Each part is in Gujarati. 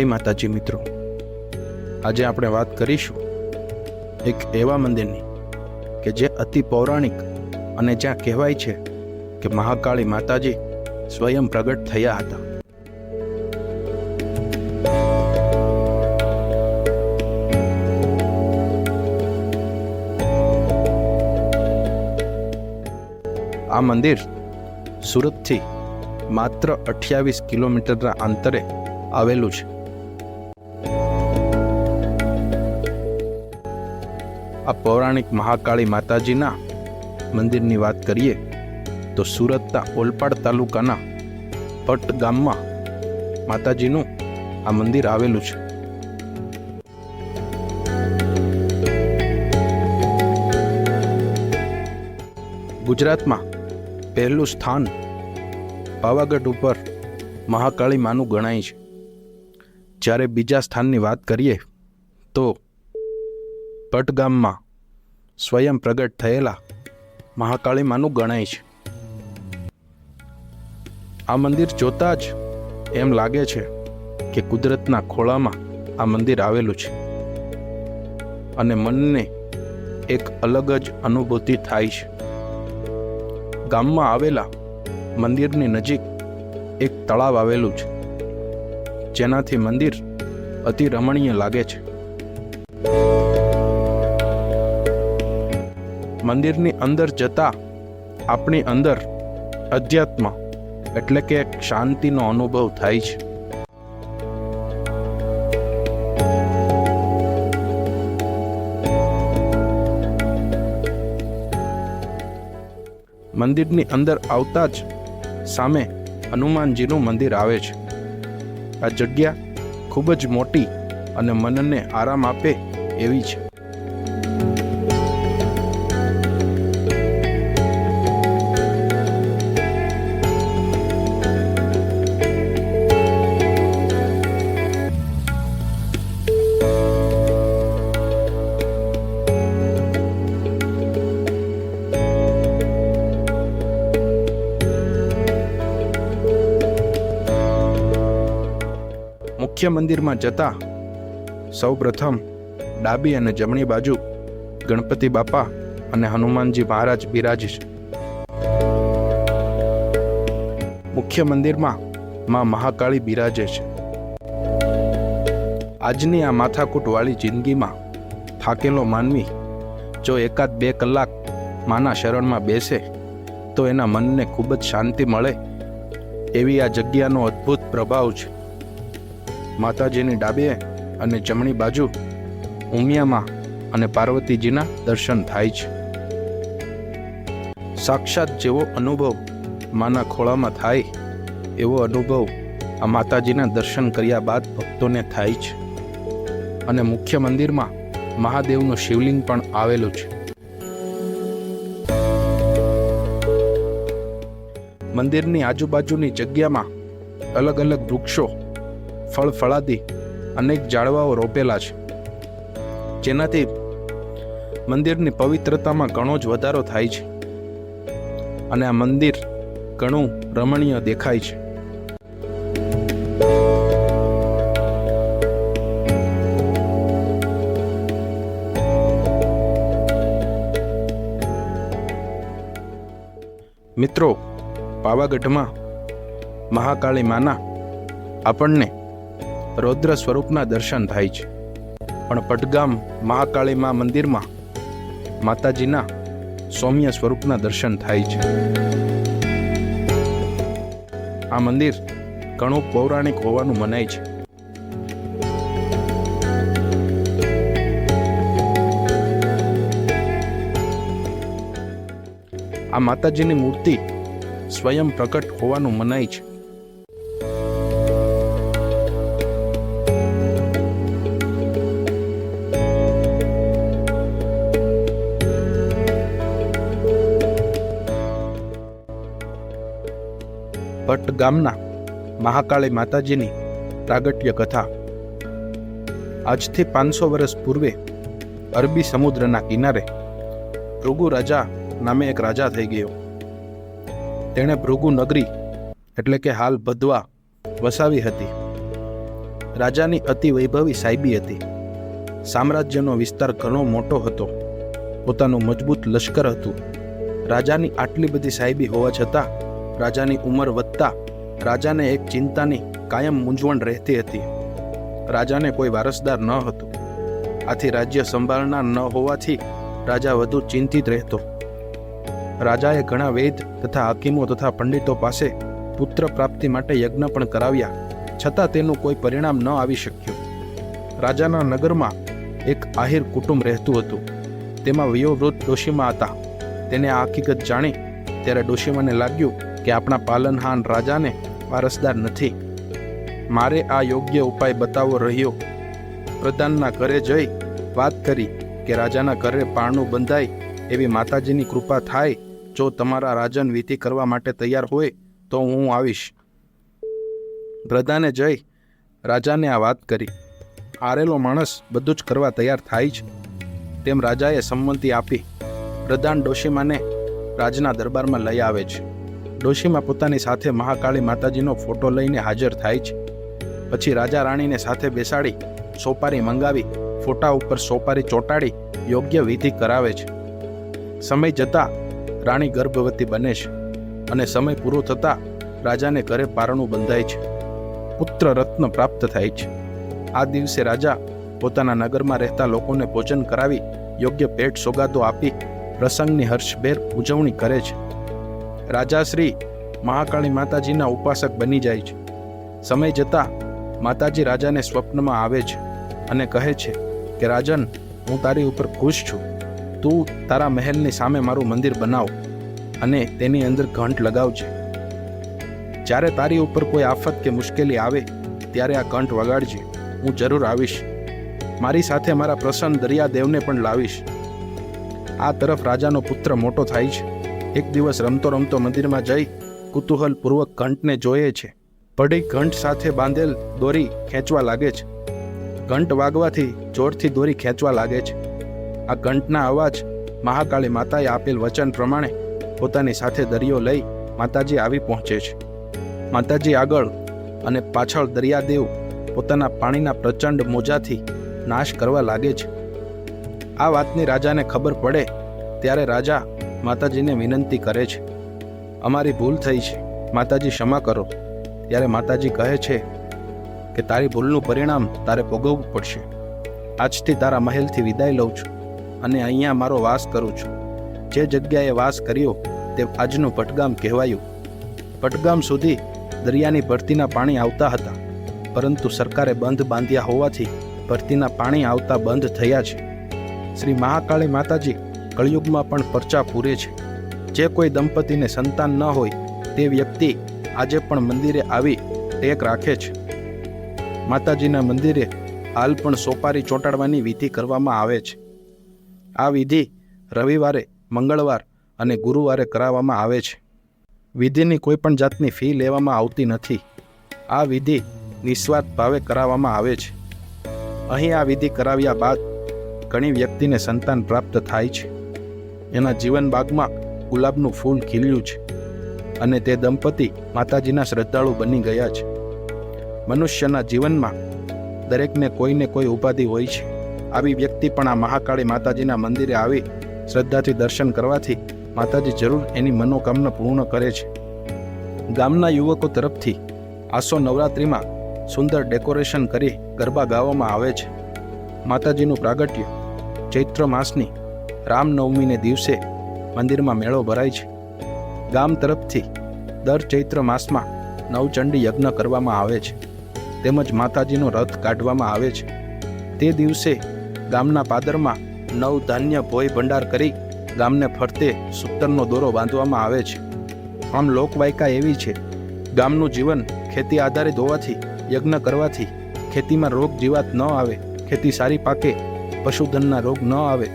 જય માતાજી મિત્રો. આજે આપણે વાત કરીશું એક એવા મંદિરની કે જે અતિ પૌરાણિક અને જ્યાં કહેવાય છે કે મહાકાળી માતાજી સ્વયં પ્રગટ થયા હતા. આ મંદિર સુરતથી માત્ર અઠ્યાવીસ કિલોમીટરના અંતરે આવેલું છે. આ પૌરાણિક મહાકાળી માતાજીના મંદિરની વાત કરીએ, તો સુરતના ઓલપાડ તાલુકાના ભટ્ટ ગામમાં માતાજીનું આ મંદિર આવેલું છે. ગુજરાતમાં પહેલું સ્થાન પાવાગઢ ઉપર મહાકાળી માનું ગણાય છે. જ્યારે બીજા સ્થાનની વાત કરીએ, તો પટ ગામમાં સ્વયં પ્રગટ થયેલા મહાકાળીમાંનું ગણાય છે. આ મંદિર જોતા જ એમ લાગે છે કે કુદરતના ખોળામાં આ મંદિર આવેલું છે અને મનને એક અલગ જ અનુભૂતિ થાય છે. ગામમાં આવેલા મંદિરની નજીક એક તળાવ આવેલું છે. જેનાથી મંદિર અતિ રમણીય લાગે છે. મંદિરની અંદર જતા આપણી અંદર અધ્યાત્મ, એટલે કે એક શાંતિનો અનુભવ થાય છે. મંદિરની અંદર આવતા જ સામે હનુમાનજીનું મંદિર આવે છે. આ જગ્યા ખૂબ જ મોટી અને મનને આરામ આપે એવી છે. મુખ્ય મંદિરમાં જતા સૌ પ્રથમ ડાબી અને જમણી બાજુ ગણપતિ બાપા અને હનુમાનજી મહારાજ બિરાજ છે. મુખ્ય મંદિરમાં માં મહાકાળી બિરાજે છે. આજની આ માથાકૂટવાળી જિંદગીમાં થાકેલો માનવી જો એકાદ બે કલાક માના શરણમાં બેસે, તો એના મનને ખૂબ જ શાંતિ મળે એવી આ જગ્યાનો અદ્ભુત પ્રભાવ છે. માતાજીની ડાબે અને જમણી બાજુ ઉમિયામાં અને પાર્વતીજીના દર્શન થાય છે. સાક્ષાત જેવો અનુભવ માના ખોળામાં થાય, એવો અનુભવ આ માતાજીના દર્શન કર્યા બાદ ભક્તોને થાય છે. અને મુખ્ય મંદિરમાં મહાદેવનું શિવલિંગ પણ આવેલું છે. મંદિરની આજુબાજુની જગ્યામાં અલગ અલગ વૃક્ષો ફળ ફળાદી અનેક ઝાડવાઓ રોપેલા છે. જેનાથી મંદિરની પવિત્રતામાં ઘણો જ વધારો થાય છે. અને આ મંદિર ઘણું રમણીય દેખાય છે. મિત્રો, પાવાગઢમાં મહાકાળી માના આપણને રૌદ્ર સ્વરૂપના દર્શન થાય છે. પણ પટગામ મહાકાળી મા મંદિરમાં માતાજીના સૌમ્ય સ્વરૂપના દર્શન થાય છે. આ મંદિર ઘણું પૌરાણિક હોવાનું મનાય છે. આ માતાજીની મૂર્તિ સ્વયં પ્રકટ હોવાનું મનાય છે. ભટ્ટ ગામના મહાકાળી માતાજીની પ્રાગટ્ય કથા. આજથી પાંચસો વર્ષ પૂર્વે અરબી સમુદ્રના કિનારે ભૃગુ રાજા નામે એક રાજા થઈ ગયો. તેણે ભૃગુ નગરી એટલે કે હાલ ભદવા વસાવી હતી. રાજાની અતિ વૈભવી સાહેબી હતી. સામ્રાજ્યનો વિસ્તાર ઘણો મોટો હતો. પોતાનું મજબૂત લશ્કર હતું. રાજાની આટલી બધી સાહેબી હોવા છતાં રાજાની ઉંમર વધતા રાજાને એક ચિંતાની કાયમ મૂંઝવણ રહેતી હતી. રાજાને કોઈ વારસદાર ન હતો. આથી રાજ્ય સંભાળનાર ન હોવાથી રાજા વધુ ચિંતિત રહેતો. રાજાએ ઘણા વેદ તથા હકીમો તથા પંડિતો પાસે પુત્ર પ્રાપ્તિ માટે યજ્ઞ પણ કરાવ્યા, છતાં તેનું કોઈ પરિણામ ન આવી શક્યું. રાજાના નગરમાં એક આહિર કુટુંબ રહેતું હતું. તેમાં વયોવૃદ્ધ ડોશીમા હતા. તેને આ હકીકત જાણી ત્યારે ડોશીમાને લાગ્યું કે આપણા પાલનહાન રાજાને વારસદાર નથી. મારે આ યોગ્ય ઉપાય બતાવવો રહ્યો. પ્રધાનના ઘરે જઈ વાત કરી કે રાજાના ઘરે પારણું બંધાય એવી માતાજીની કૃપા થાય, જો તમારા રાજન વિધિ કરવા માટે તૈયાર હોય તો હું આવીશ. પ્રધાને જઈ રાજાને આ વાત કરી. આરેલો માણસ બધું જ કરવા તૈયાર થાય છે તેમ રાજાએ સંમતિ આપી. પ્રધાન ડોશીમાને રાજના દરબારમાં લઈ આવે છે. ડોશીમા પોતાની સાથે મહાકાળી માતાજીનો ફોટો લઈને હાજર થાય છે. પછી રાજા રાણીને સાથે બેસાડી, સોપારી મંગાવી, ફોટા ઉપર સોપારી ચોંટાડી યોગ્ય વિધિ કરાવે છે. સમય જતાં રાણી ગર્ભવતી બને છે અને સમય પૂરો થતાં રાજાને ઘરે પારણું બંધાય છે. પુત્ર રત્ન પ્રાપ્ત થાય છે. આ દિવસે રાજા પોતાના નગરમાં રહેતા લોકોને ભોજન કરાવી યોગ્ય ભેટ સોગાદો આપી પ્રસંગની હર્ષભેર ઉજવણી કરે છે. રાજાશ્રી મહાકાળી માતાજીના ઉપાસક બની જાય છે. સમય જતાં માતાજી રાજાને સ્વપ્નમાં આવે છે અને કહે છે કે, રાજન, હું તારી ઉપર ખુશ છું. તું તારા મહેલની સામે મારું મંદિર બનાવ અને તેની અંદર ઘંટ લગાવજે. જ્યારે તારી ઉપર કોઈ આફત કે મુશ્કેલી આવે, ત્યારે આ ઘંટ વગાડજે. હું જરૂર આવીશ. મારી સાથે મારા પ્રસન્ન દરિયાદેવને પણ લાવીશ. આ તરફ રાજાનો પુત્ર મોટો થાય છે. એક દિવસ રમતો રમતો મંદિરમાં જઈ કુતૂહલપૂર્વક ઘંટને જોયે છે. પડી ઘંટ સાથે બાંધેલ દોરી ખેંચવા લાગે છે. ઘંટ વાગવાથી જોરથી દોરી ખેંચવા લાગે છે. આ ઘંટના અવાજ મહાકાળી માતાએ આપેલ વચન પ્રમાણે પોતાની સાથે દરિયો લઈ માતાજી આવી પહોંચે છે. માતાજી આગળ અને પાછળ દરિયાદેવ પોતાના પાણીના પ્રચંડ મોજાથી નાશ કરવા લાગે છે. આ વાતની રાજાને ખબર પડે ત્યારે રાજા માતાજીને વિનંતી કરે છે. અમારી ભૂલ થઈ છે. માતાજી ક્ષમા કરો. ત્યારે માતાજી કહે છે કે તારી ભૂલનું પરિણામ તારે ભોગવવું પડશે. આજથી તારા મહેલથી વિદાય લઉં છું અને અહીંયા મારો વાસ કરું છું. જે જગ્યાએ વાસ કર્યો તે આજનું પટગામ કહેવાયું. પટગામ સુધી દરિયાની ભરતીના પાણી આવતા હતા. પરંતુ સરકારે બંધ બાંધ્યા હોવાથી ભરતીના પાણી આવતા બંધ થયા છે. શ્રી મહાકાળી માતાજી કળિયુગમાં પણ પરચા પૂરે છે. જે કોઈ દંપતીને સંતાન ન હોય, તે વ્યક્તિ આજે પણ મંદિરે આવી ટેક રાખે છે. માતાજીના મંદિરે હાલ પણ સોપારી ચોંટાડવાની વિધિ કરવામાં આવે છે. આ વિધિ રવિવારે, મંગળવાર અને ગુરુવારે કરાવવામાં આવે છે. વિધિની કોઈપણ જાતની ફી લેવામાં આવતી નથી. આ વિધિ નિસ્વાર્થ ભાવે કરાવવામાં આવે છે. અહીં આ વિધિ કરાવ્યા બાદ ઘણી વ્યક્તિને સંતાન પ્રાપ્ત થાય છે. એના જીવન બાગમાં ગુલાબનું ફૂલ ખીલ્યું છે અને તે દંપતી માતાજીના શ્રદ્ધાળુ બની ગયા છે. મનુષ્યના જીવનમાં દરેકને કોઈને કોઈ ઉપાધિ હોય છે. આવી વ્યક્તિ પણ આ મહાકાળી માતાજીના મંદિરે આવી શ્રદ્ધાથી દર્શન કરવાથી માતાજી જરૂર એની મનોકામના પૂર્ણ કરે છે. ગામના યુવકો તરફથી આસો નવરાત્રિમાં સુંદર ડેકોરેશન કરી ગરબા ગાવામાં આવે છે. માતાજીનું પ્રાગટ્ય ચૈત્ર માસની રામનવમીને દિવસે મંદિરમાં મેળો ભરાય છે. ગામ તરફથી દર ચૈત્ર માસમાં નવચંડી યજ્ઞ કરવામાં આવે છે. તેમજ માતાજીનો રથ કાઢવામાં આવે છે. તે દિવસે ગામના પાદરમાં નવ ધાન્ય ભોય ભંડાર કરી ગામને ફરતે સૂતરનો દોરો બાંધવામાં આવે છે. આમ લોકવાયકા એવી છે, ગામનું જીવન ખેતી આધારિત હોવાથી, યજ્ઞ કરવાથી ખેતીમાં રોગ જીવાત ન આવે, ખેતી સારી પાકે, પશુધનના રોગ ન આવે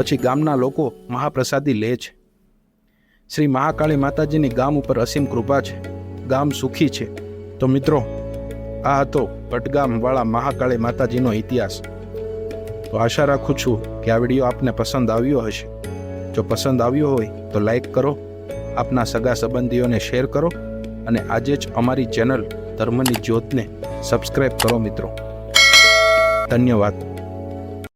પછી ગામના લોકો મહાપ્રસાદી લે છે. શ્રી મહાકાળી માતાજીની ગામ ઉપર અસીમ કૃપા છે. ગામ સુખી છે. તો મિત્રો, આ હતો ભટગામવાળા મહાકાળી માતાજીનો ઇતિહાસ. તો આશા રાખું છું કે આ વીડિયો આપને પસંદ આવ્યો હશે. જો પસંદ આવ્યો હોય તો લાઈક કરો, આપના સગા સંબંધીઓને શેર કરો અને આજે જ અમારી ચેનલ ધર્મની જ્યોતને સબસ્ક્રાઈબ કરો મિત્રો. ધન્યવાદ.